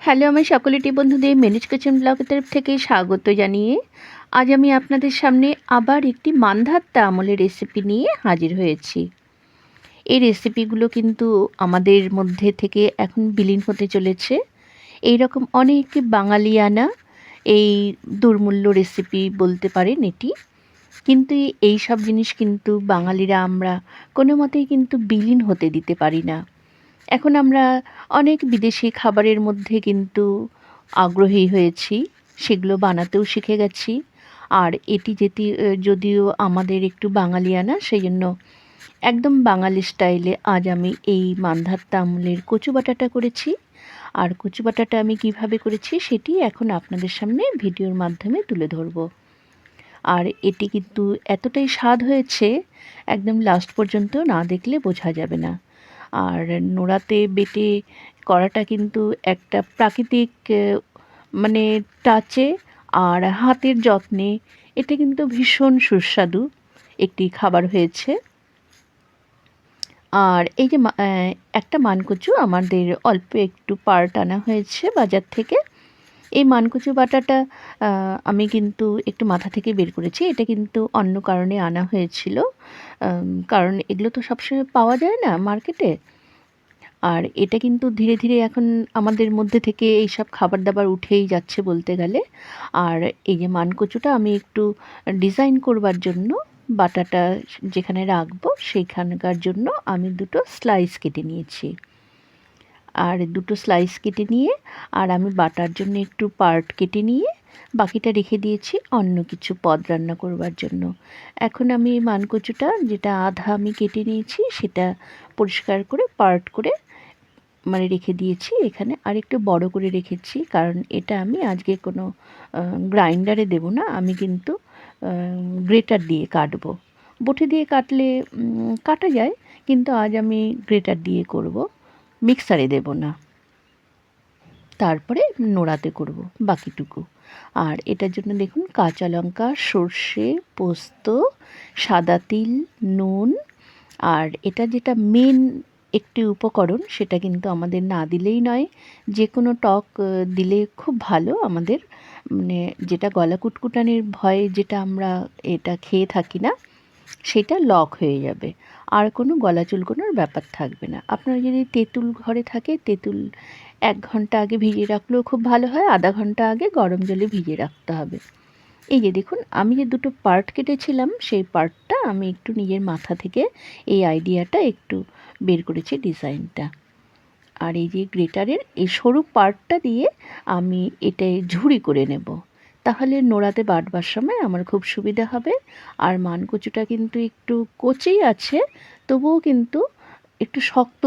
Hello, আমার সকলেটি বন্ধুদের manage kitchen ব্লগের তরফ থেকে স্বাগত জানিয়ে আজ আমি আপনাদের সামনে আবার একটি মান্ধাত্তা আমলের রেসিপি নিয়ে হাজির হয়েছি। এই রেসিপিগুলো কিন্তু আমাদের মধ্যে থেকে এখন বিলীন হতে চলেছে। এই রকম অনেক বাঙালিয়ানা এই দুর্মূল্য রেসিপি বলতে পারেন এটি। কিন্তু এই সব জিনিস কিন্তু বাঙালিরা আমরা কোনো মতেই কিন্তু বিলীন হতে দিতে পারি না। এখন আমরা অনেক বিদেশি খাবারের মধ্যে কিন্তু আগ্রহী হয়েছি, সেগুলো বানাতেও শিখে গেছি। আর এটি যেটি যদিও আমাদের একটু বাঙালিয়ানা সেই জন্য একদম বাঙালি স্টাইলে আজ আমি এই মান্ধাত্তা আমলের কচু বাটাটা করেছি। আর কচু বাটাটা আমি কীভাবে করেছি, সেটি এখন আপনাদের সামনে ভিডিওর মাধ্যমে তুলে ধরব। আর এটি কিন্তু এতটাই স্বাদ হয়েছে, একদম লাস্ট পর্যন্ত না দেখলে বোঝা যাবে না। আর নোড়াতে বেটে করাটা কিন্তু একটা প্রাকৃতিক মানে টাচে আর হাতের যত্নে এটা কিন্তু ভীষণ সুস্বাদু একটি খাবার হয়েছে। আর এই যে একটা মানকচু আমাদের অল্প একটু পার টানা হয়েছে বাজার থেকে। এই মানকচু বাটাটা আমি কিন্তু একটু মাথা থেকে বের করেছি। এটা কিন্তু অন্য কারণে আনা হয়েছিল। কারণ এগুলো তো সবসময় পাওয়া যায় না মার্কেটে। আর এটা কিন্তু ধীরে ধীরে এখন আমাদের মধ্যে থেকে এইসব খাবার দাবার উঠেই যাচ্ছে বলতে গেলে। আর এই যে মানকচুটা আমি একটু ডিজাইন করবার জন্য বাটাটা যেখানে রাখব সেইখানকার জন্য আমি দুটো স্লাইস কেটে নিয়েছি। আর দুটো স্লাইস কেটে নিয়ে, আর আমি বাটার জন্য একটু পার্ট কেটে নিয়ে, বাকিটা রেখে দিয়েছি অন্য কিছু পদ রান্না করবার জন্য। এখন আমি মানকচুটা, যেটা আধা আমি কেটে নিয়েছি, সেটা পরিষ্কার করে পার্ট করে মানে রেখে দিয়েছি। এখানে আর একটু বড় করে রেখেছি, কারণ এটা আমি আজকে কোনো গ্রাইন্ডারে দেব না, আমি কিন্তু গ্রেটার দিয়ে কাটবো। বটি দিয়ে কাটলে কাটা যায়, কিন্তু আজ আমি গ্রেটার দিয়ে করব। মিক্সারে দেব না। তারপরে নোড়াতে করব বাকিটুকু। আর এটার জন্য দেখুন, কাঁচা লঙ্কা, সর্ষে, পোস্ত, সাদা তিল, নুন। আর এটা যেটা মেন একটি উপকরণ, সেটা কিন্তু আমাদের না দিলেই নয়। যে কোনো টক দিলে খুব ভালো আমাদের। মানে যেটা গলা কুটকুটানির ভয়ে, যেটা আমরা এটা খেয়ে থাকি না সেটা লক হয়ে যাবে। আর কোনো গলা চুলকোনোর ব্যাপার থাকবে না। আপনার যদি তেঁতুল ঘরে থাকে, তেঁতুল এক ঘণ্টা আগে ভিজিয়ে রাখলেও খুব ভালো হয়, আধা ঘণ্টা আগে গরম জলে ভিজিয়ে রাখতে হবে। এই যে দেখুন, আমি যে দুটো পার্ট কেটেছিলাম, সেই পার্টটা আমি একটু নিজের মাথা থেকে এই আইডিয়াটা একটু বের করেছি ডিজাইনটা। আর এই যে গ্রেটারের, এই সরু পার্টটা দিয়ে আমি এটাই ঝুড়ি করে নেব। তাহলে নোড়াতে বাটবার সময় আমার খুব সুবিধা হবে। আর মানকুচুটা কিন্তু একটু কচেই আছে, তবুও কিন্তু একটু শক্ত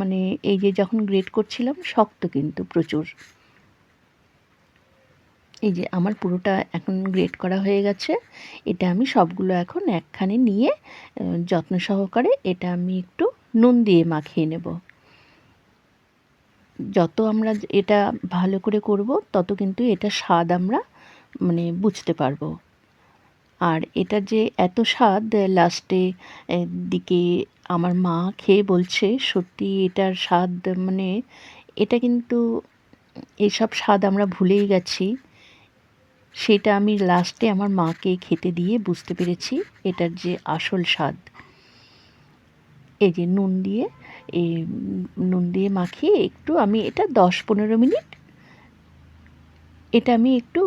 মানে এই যে যখন গ্রেট করছিলাম, শক্ত কিন্তু প্রচুর। এই যে আমার পুরোটা এখন গ্রেট করা হয়ে গেছে। এটা আমি সবগুলো এখন একখানে নিয়ে যত্ন সহকারে এটা আমি একটু নুন দিয়ে মাখিয়ে নেব। যত আমরা এটা ভালো করে করব, তত কিন্তু এটা স্বাদ আমরা মানে বুঝতে পারব। আর এটা যে এত স্বাদ লাস্টে দিকে আমার মা খেয়ে বলছে, সত্যি এটার স্বাদ মানে এটা কিন্তু এসব স্বাদ আমরা ভুলেই গেছি। সেটা আমি লাস্টে আমার মাকে খেতে দিয়ে বুঝতে পেরেছি, এটার যে আসল স্বাদ। এই যে নুন দিয়ে নুন দিয়ে মাখিয়ে একটু আমি এটা দশ পনেরো মিনিট এটা আমি একটু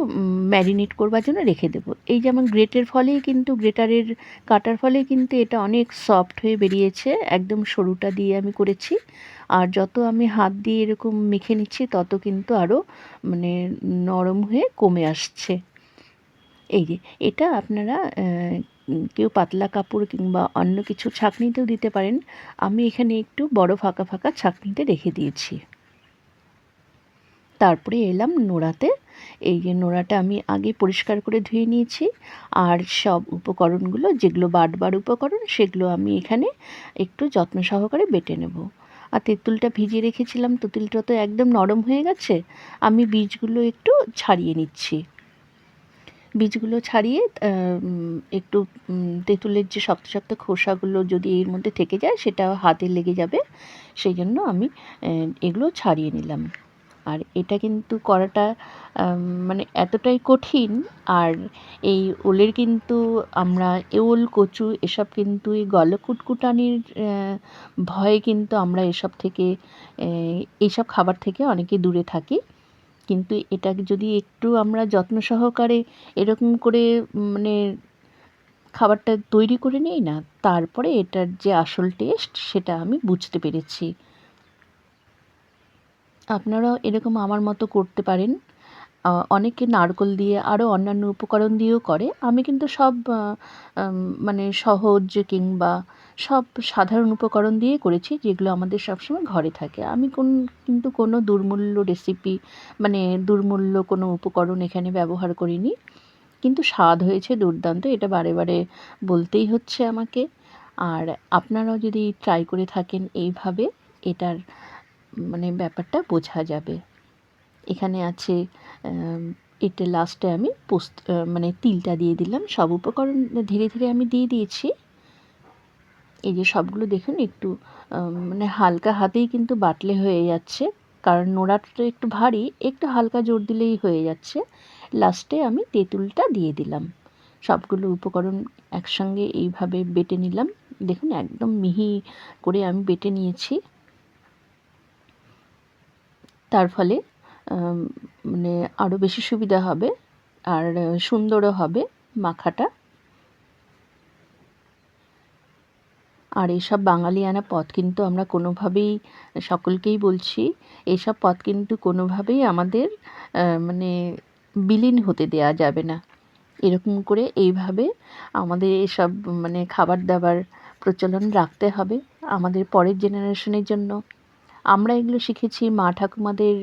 ম্যারিনেট করবার জন্য রেখে দেবো। এই যেমন গ্রেটের ফলেই কিন্তু, গ্রেটারের কাটার ফলে কিন্তু এটা অনেক সফট হয়ে বেরিয়েছে, একদম সরুটা দিয়ে আমি করেছি। আর যত আমি হাত দিয়ে এরকম মেখে নিচ্ছি, তত কিন্তু আরও মানে নরম হয়ে কমে আসছে। এই যে, এটা আপনারা কেউ পাতলা কাপড় কিংবা অন্য কিছু ছাঁকনিতেও দিতে পারেন। আমি এখানে একটু বড় ফাঁকা ফাঁকা ছাঁকনিতে রেখে দিয়েছি। তারপরে এলাম নোড়াতে। এই যে নোড়াটা আমি আগে পরিষ্কার করে ধুয়ে নিয়েছি। আর সব উপকরণগুলো, যেগুলো বাটবার উপকরণ, সেগুলো আমি এখানে একটু যত্ন সহকারে বেটে নেব। আর তেঁতুলটা ভিজিয়ে রেখেছিলাম, তেঁতুলটা তো একদম নরম হয়ে গেছে। আমি বীজগুলো একটু ছাড়িয়ে নিচ্ছি। বীজগুলো ছাড়িয়ে একটু তেঁতুলের যে শক্ত শক্ত খোসাগুলো যদি এর মধ্যে থেকে যায়, সেটা হাতে লেগে যাবে। সেই জন্য আমি এগুলো ছাড়িয়ে নিলাম। আর এটা কিন্তু করাটা মানে এতটাই কঠিন। আর এই ওলের কিন্তু আমরা ওল, কচু এসব কিন্তু এই গলকুটকুটানির ভয়ে কিন্তু আমরা এসব থেকে এইসব খাবার থেকে অনেকে দূরে থাকি। কিন্তু এটাকে যদি একটু আমরা যত্ন সহকারে এরকম করে মানে খাবারটা তৈরি করে নিই না, তারপরে এটার যে আসল টেস্ট সেটা আমি বুঝতে পেরেছি। আপনারাও এরকম আমার মতো করতে পারেন। অনেকে নারকোল দিয়ে আরও অন্যান্য উপকরণ দিয়েও করে। আমি কিন্তু সব মানে সহজ কিংবা সব সাধারণ উপকরণ দিয়ে করেছি, যেগুলো আমাদের সবসময় ঘরে থাকে। আমি কোন, কিন্তু কোনো দুর্মূল্য রেসিপি মানে দুর্মূল্য কোনো উপকরণ এখানে ব্যবহার করিনি। কিন্তু স্বাদ হয়েছে দুর্দান্ত, এটা বারে বারে বলতেই হচ্ছে আমাকে। আর আপনারাও যদি ট্রাই করে থাকেন এইভাবে, এটার মানে ব্যাপারটা বোঝা যাবে। এখানে আছে এটা লাস্টে আমি পোস্ত মানে তিলটা দিয়ে দিলাম। সব উপকরণ ধীরে ধীরে আমি দিয়ে দিয়েছি। এই যে সবগুলো দেখুন, একটু মানে হালকা হাতেই কিন্তু বাটলে হয়ে যাচ্ছে। কারণ নোড়াটা একটু ভারী, একটু হালকা জোর দিলেই হয়ে যাচ্ছে। লাস্টে আমি তেঁতুলটা দিয়ে দিলাম। সবগুলো উপকরণ একসঙ্গে এইভাবে বেটে নিলাম। দেখুন, একদম মিহি করে আমি বেটে নিয়েছি। তার ফলে মানে আরও বেশি সুবিধা হবে আর সুন্দরও হবে মাখাটা। আর এইসব বাঙালিয়ানা পথ কিন্তু আমরা কোনোভাবেই, সকলকেই বলছি এইসব পথ কিন্তু কোনোভাবেই আমাদের মানে বিলীন হতে দেয়া যাবে না। এরকম করে এইভাবে আমাদের এসব মানে খাবার দাবার প্রচলন রাখতে হবে আমাদের পরের জেনারেশনের জন্য। আমরা এগুলো শিখেছি, মা ঠাকুমাদের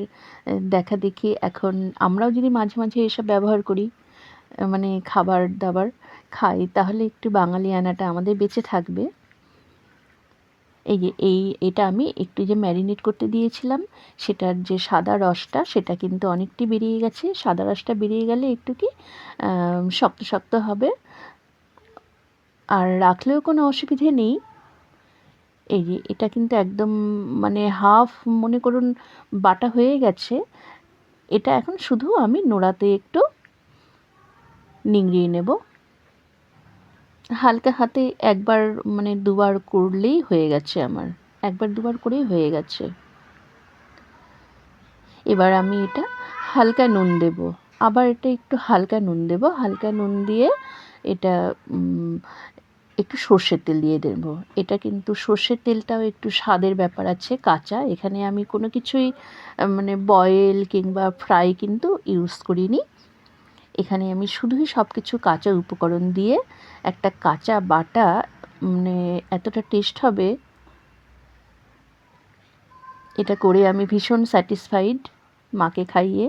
দেখা দেখি। এখন আমরাও যদি মাঝে মাঝে এসব ব্যবহার করি মানে খাবার দাবার খাই, তাহলে একটু বাঙালি আনাটা আমাদের বেঁচে থাকবে। এই যে, এই, এটা আমি একটু যে ম্যারিনেট করতে দিয়েছিলাম, সেটার যে সাদা রসটা, সেটা কিন্তু অনেকটি বেরিয়ে গেছে। সাদা রসটা বেরিয়ে গেলে একটু কি শক্ত শক্ত হবে। আর রাখলেও কোনো অসুবিধে নেই। এই যে এটা কিন্তু একদম মানে হাফ মনে করুন বাটা হয়ে গেছে। এটা এখন শুধু আমি নোড়াতে একটু নিংড়িয়ে নেব। হালকা হাতে একবার মানে দুবার করলেই হয়ে গেছে আমার। একবার দুবার করেই হয়ে গেছে। এবার আমি এটা হালকা নুন দেব। আবার এটা একটু হালকা নুন দেব। হালকা নুন দিয়ে এটা একটু সর্ষের তেল দিয়ে দেব। এটা কিন্তু সর্ষের তেলটাও একটু স্বাদের ব্যাপার আছে, কাঁচা। এখানে আমি কোনো কিছুই মানে বয়েল কিংবা ফ্রাই কিন্তু ইউজ করিনি। এখানে আমি শুধুই সব কিছু কাঁচা উপকরণ দিয়ে একটা কাঁচা বাটা মানে এতটা টেস্ট হবে, এটা করে আমি ভীষণ স্যাটিসফাইড মাকে খাইয়ে।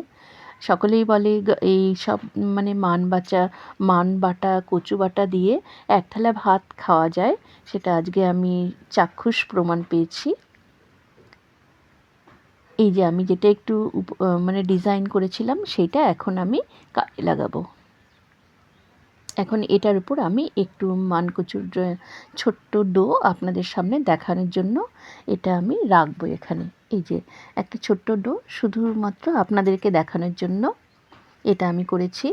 সকলেই বলে এই সব মানে মান বাচা, মান বাটা, কচু বাটা দিয়ে এক থালা ভাত খাওয়া যায়। সেটা আজকে আমি চাক্ষুষ প্রমাণ পেয়েছি। এই যে আমি যেটা একটু মানে ডিজাইন করেছিলাম, সেটা এখন আমি কাজে লাগাবো। এখন এটার উপর আমি একটু মানকচুর ছোট্ট ডো আপনাদের সামনে দেখানোর জন্য এটা আমি রাখব এখানে। এই যে একটা ছোট্ট ডো, শুধুমাত্র আপনাদেরকে দেখানোর জন্য এটা আমি করেছি।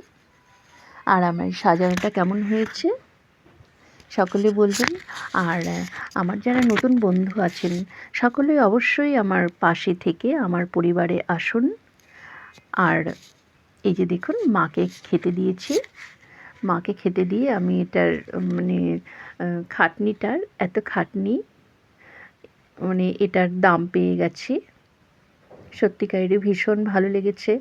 আর আমার সাজানোটা কেমন হয়েছে, সকলে বলবেন। আর আমার যারা নতুন বন্ধু আছেন, সকলে অবশ্যই আমার পাশে থেকে আমার পরিবারে আসুন। আর, এই যে দেখুন, মাকে খেতে দিয়েছি। মাকে খেতে দিয়ে আমি এটার মানে খাটনিটার, এত খাটনি মানে এটার দাম পেয়ে গেছি। সত্যিকারেরই ভীষণ ভালো লেগেছে।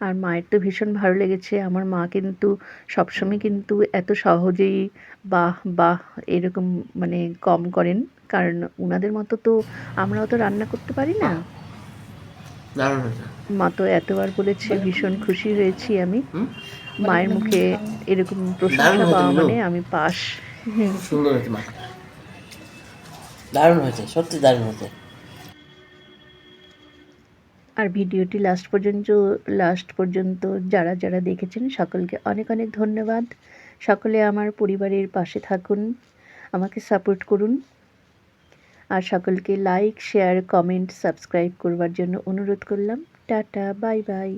আর মায়ের তো ভীষণ ভালো লেগেছে। আমার মা কিন্তু সবসময় কিন্তু এত সহজেই বাহ বাহ এরকম মানে কম করেন। কারণ ওনাদের মতো তো আমরাও তো রান্না করতে পারি না। মা তো এতবার বলেছে ভীষণ খুশি হয়েছি আমি। মায়ের মুখে এরকম প্রশংসা পাওয়া মানে আমি পাস খুব সুন্দর দারুণ হয়েছে, সত্যি দারুণ হয়েছে। আর ভিডিওটি লাস্ট পর্যন্ত লাস্ট পর্যন্ত যারা যারা দেখেছেন, সকলকে অনেক অনেক ধন্যবাদ। সকলে আমার পরিবারের পাশে থাকুন, আমাকে সাপোর্ট করুন। আর সকলকে লাইক শেয়ার কমেন্ট সাবস্ক্রাইব করবার জন্য অনুরোধ করলাম। Tata bye bye